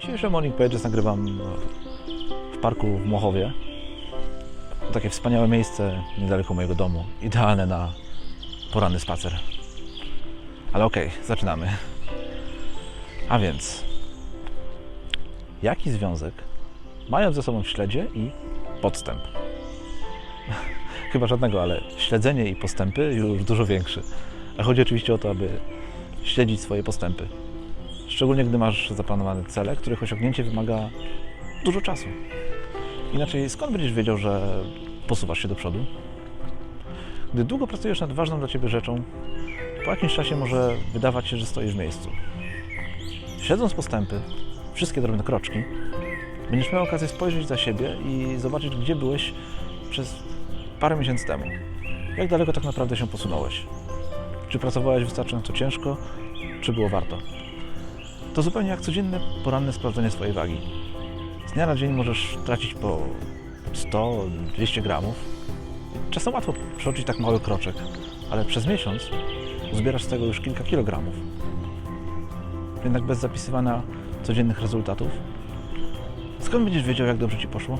Dzisiejszy Morning Pages nagrywam w parku w Młochowie. To takie wspaniałe miejsce niedaleko mojego domu. Idealne na poranny spacer. Ale okej, zaczynamy. A więc, jaki związek mają ze sobą śledzie i podstęp? Chyba żadnego, ale śledzenie i postępy już dużo większy. A chodzi oczywiście o to, aby śledzić swoje postępy. Szczególnie gdy masz zaplanowane cele, których osiągnięcie wymaga dużo czasu. Inaczej skąd będziesz wiedział, że posuwasz się do przodu? Gdy długo pracujesz nad ważną dla ciebie rzeczą, po jakimś czasie może wydawać się, że stoisz w miejscu. Śledząc postępy, wszystkie drobne kroczki, będziesz miał okazję spojrzeć za siebie i zobaczyć, gdzie byłeś przez parę miesięcy temu. Jak daleko tak naprawdę się posunąłeś? Czy pracowałeś wystarczająco ciężko, czy było warto? To zupełnie jak codzienne poranne sprawdzenie swojej wagi. Z dnia na dzień możesz tracić po 100-200 gramów. Czasem łatwo przeoczyć tak mały kroczek, ale przez miesiąc zbierasz z tego już kilka kilogramów. Jednak bez zapisywania codziennych rezultatów, skąd będziesz wiedział, jak dobrze ci poszło?